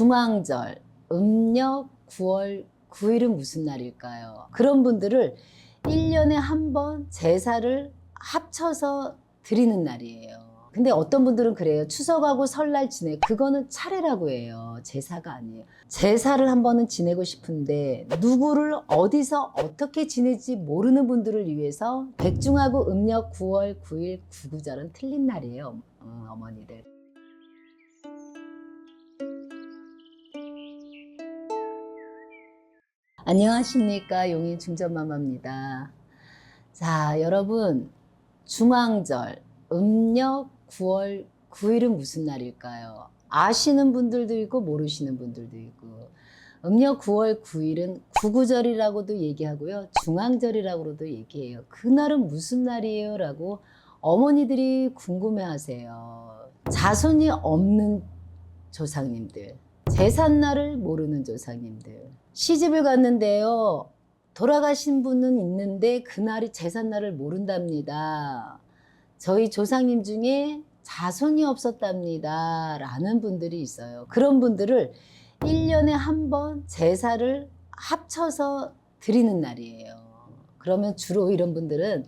중앙절, 음력 9월 9일은 무슨 날일까요? 그런 분들을 1년에 한 번 제사를 합쳐서 드리는 날이에요. 근데 어떤 분들은 그래요. 추석하고 설날 지내. 그거는 차례라고 해요. 제사가 아니에요. 제사를 한 번은 지내고 싶은데 누구를 어디서 어떻게 지내지 모르는 분들을 위해서 백중하고 음력 9월 9일 구구절은 틀린 날이에요. 어, 어머니들. 안녕하십니까 용인 중전마마입니다. 자 여러분 중앙절 음력 9월 9일은 무슨 날일까요? 아시는 분들도 있고 모르시는 분들도 있고 음력 9월 9일은 구구절이라고도 얘기하고요 중앙절이라고도 얘기해요. 그날은 무슨 날이에요? 라고 어머니들이 궁금해하세요. 자손이 없는 조상님들 제삿날을 모르는 조상님들. 시집을 갔는데요. 돌아가신 분은 있는데 그날이 제삿날을 모른답니다. 저희 조상님 중에 자손이 없었답니다. 라는 분들이 있어요. 그런 분들을 1년에 한 번 제사를 합쳐서 드리는 날이에요. 그러면 주로 이런 분들은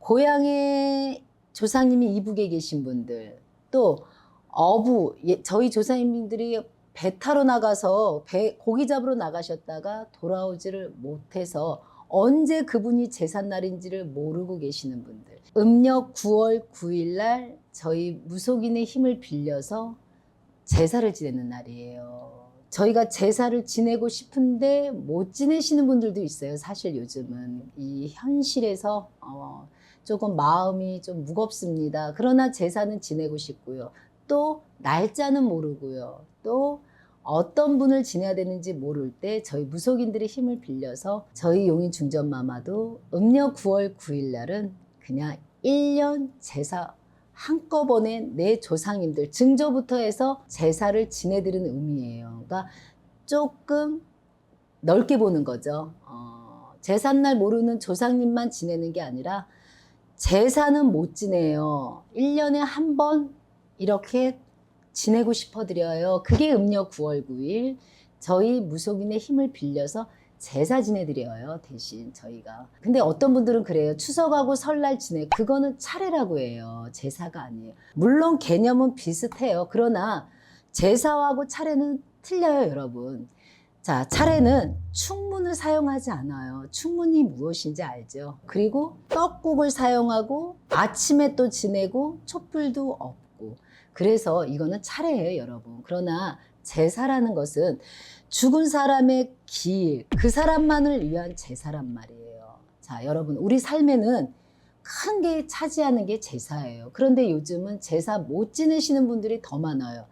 고향에 조상님이 이북에 계신 분들 또 어부 예, 저희 조상님들이 배 타러 나가서 배 고기 잡으러 나가셨다가 돌아오지를 못해서 언제 그분이 제삿날인지를 모르고 계시는 분들 음력 9월 9일 날 저희 무속인의 힘을 빌려서 제사를 지내는 날이에요. 저희가 제사를 지내고 싶은데 못 지내시는 분들도 있어요. 사실 요즘은 이 현실에서 어, 조금 마음이 좀 무겁습니다. 그러나 제사는 지내고 싶고요. 또 날짜는 모르고요. 또 어떤 분을 지내야 되는지 모를 때 저희 무속인들의 힘을 빌려서 저희 용인 중전마마도 음력 9월 9일 날은 그냥 1년 제사 한꺼번에 내 조상님들 증조부터 해서 제사를 지내드리는 의미예요. 그러니까 조금 넓게 보는 거죠. 어, 제삿날 모르는 조상님만 지내는 게 아니라 제사는 못 지내요. 1년에 한 번 이렇게 지내고 싶어 드려요. 그게 음력 9월 9일 저희 무속인의 힘을 빌려서 제사 지내드려요. 대신 저희가. 근데 어떤 분들은 그래요. 추석하고 설날 지내. 그거는 차례라고 해요. 제사가 아니에요. 물론 개념은 비슷해요. 그러나 제사하고 차례는 틀려요, 여러분. 자, 차례는 충문을 사용하지 않아요. 충문이 무엇인지 알죠? 그리고 떡국을 사용하고 아침에 또 지내고 촛불도 없고. 그래서 이거는 차례예요, 여러분. 그러나 제사라는 것은 죽은 사람의 길, 그 사람만을 위한 제사란 말이에요. 자, 여러분, 우리 삶에는 큰 게 차지하는 게 제사예요. 그런데 요즘은 제사 못 지내시는 분들이 더 많아요.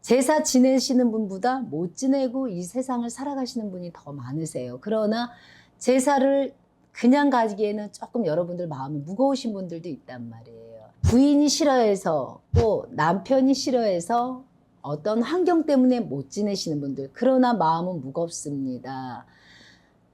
제사 지내시는 분보다 못 지내고 이 세상을 살아가시는 분이 더 많으세요. 그러나 제사를 그냥 가기에는 조금 여러분들 마음이 무거우신 분들도 있단 말이에요. 부인이 싫어해서 또 남편이 싫어해서 어떤 환경 때문에 못 지내시는 분들, 그러나 마음은 무겁습니다.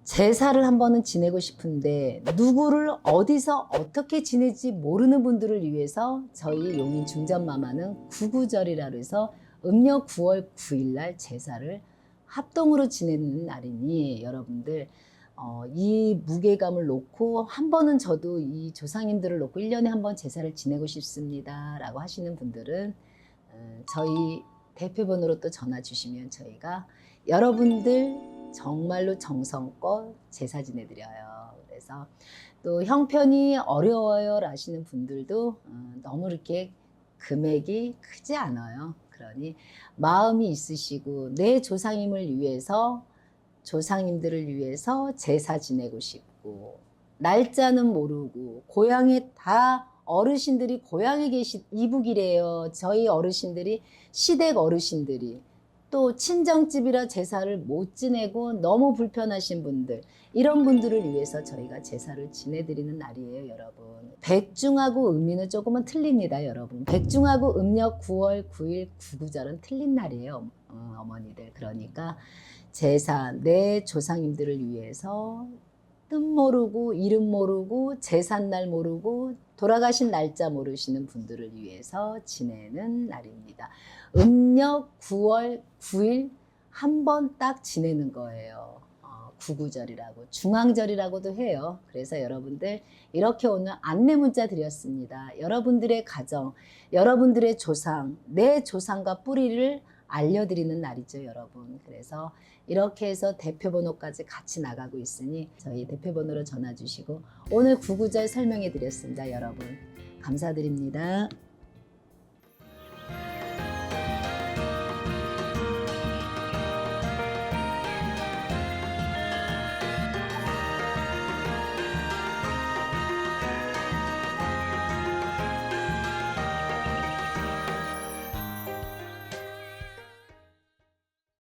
제사를 한 번은 지내고 싶은데 누구를 어디서 어떻게 지내지 모르는 분들을 위해서 저희 용인 중전마마는 구구절이라 해서 음력 9월 9일 날 제사를 합동으로 지내는 날이니 여러분들 어, 이 무게감을 놓고 한 번은 저도 이 조상님들을 놓고 1년에 한 번 제사를 지내고 싶습니다 라고 하시는 분들은 어, 저희 대표번호로 또 전화 주시면 저희가 여러분들 정말로 정성껏 제사 지내드려요. 그래서 또 형편이 어려워요 하시는 분들도 어, 너무 이렇게 금액이 크지 않아요. 그러니 마음이 있으시고 내 조상님을 위해서 조상님들을 위해서 제사 지내고 싶고 날짜는 모르고 고향에 다 어르신들이 고향에 계신 이북이래요. 저희 어르신들이 시댁 어르신들이 또 친정집이라 제사를 못 지내고 너무 불편하신 분들 이런 분들을 위해서 저희가 제사를 지내드리는 날이에요, 여러분. 백중하고 의미는 조금은 틀립니다, 여러분. 백중하고 음력 9월 9일 구구절은 틀린 날이에요, 어, 어머니들. 그러니까 제사 내 조상님들을 위해서 뜻 모르고 이름 모르고 제삿날 모르고 돌아가신 날짜 모르시는 분들을 위해서 지내는 날입니다. 음력 9월 9일 한 번 딱 지내는 거예요. 어, 구구절이라고 중앙절이라고도 해요. 그래서 여러분들 이렇게 오늘 안내 문자 드렸습니다. 여러분들의 가정, 여러분들의 조상, 내 조상과 뿌리를 알려드리는 날이죠, 여러분. 그래서 이렇게 해서 대표번호까지 같이 나가고 있으니 저희 대표번호로 전화 주시고 오늘 구구절 설명해 드렸습니다, 여러분. 감사드립니다.